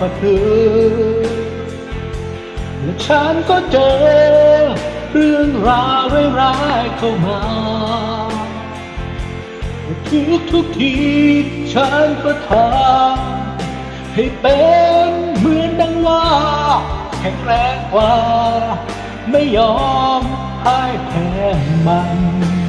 กว่าเธอและฉันก็เจอ เรื่องราวร้ายๆเข้ามาทุกทุกทีฉันก็ทำให้เป็นเหมือนดังว่า แข็งแรงกว่า ไม่ยอมพ่ายแพ้มัน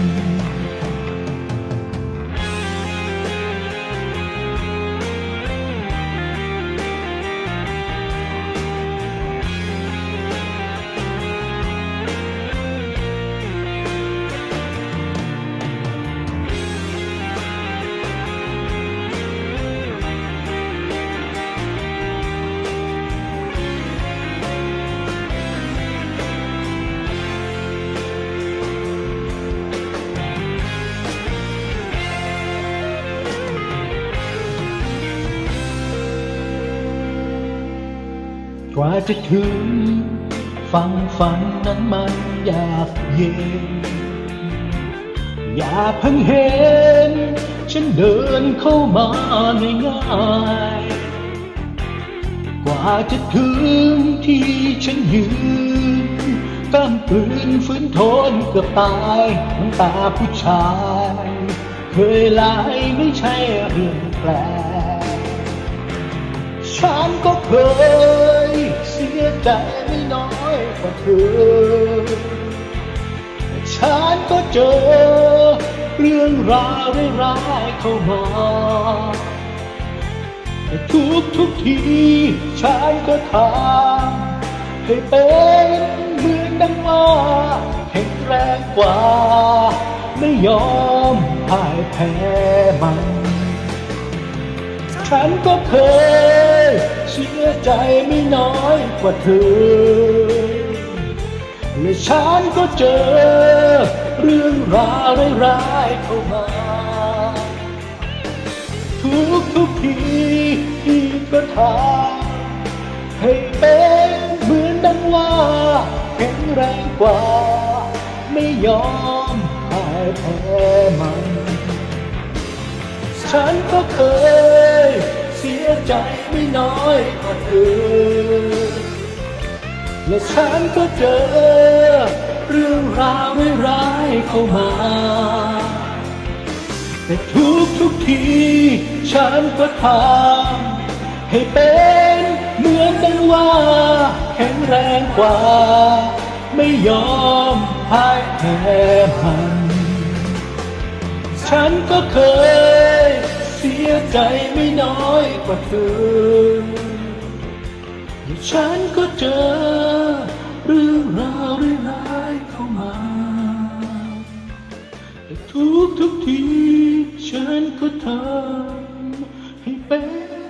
กว่าจะถึงฟังฝันนั้นมันยากเย็น อย่าเพิ่งเห็น ฉันเดินเข้ามาง่ายๆกว่าจะถึงที่ฉันยืนกำปืนฝืนทนเกือบตายน้ำตาผู้ชาย เคยไหลไม่ใช่เรื่องแปลกฉันก็เคย ใจไม่น้อยกว่าเธอ ฉันก็เจอ เรื่องราวร้ายๆเข้ามาทุกทุกๆทีฉันก็ทำให้เป็นเหมือนดังว่าแข็งแรงกว่า ไม่ยอมพ่ายแพ้มัน ฉันก็เคยเสียใจไม่น้อยกว่าเธอ และฉันก็เจอ เรื่องราวร้ายๆเข้ามา ทุกทุกทีที่ก็ทำให้เป็นเหมือนดังว่าแข็งแรงกว่า ไม่ยอมพ่ายแพ้มัน ฉันก็เคย เสียใจไม่น้อยกว่าเธอและฉันก็เจอ เรื่องราวร้ายๆเข้ามา แต่ทุกทุกที ฉันก็ทำให้เป็นเหมือนดังว่า แข็งแรงกว่า ไม่ยอมพ่ายแพ้มัน ฉันก็เคย ยใจไม่น้อยกว่าเธอและฉันก็เจอเรื่องราวร้ายๆเข้ามาแต่ทุกทุกทีฉันก็ทำให้เป็น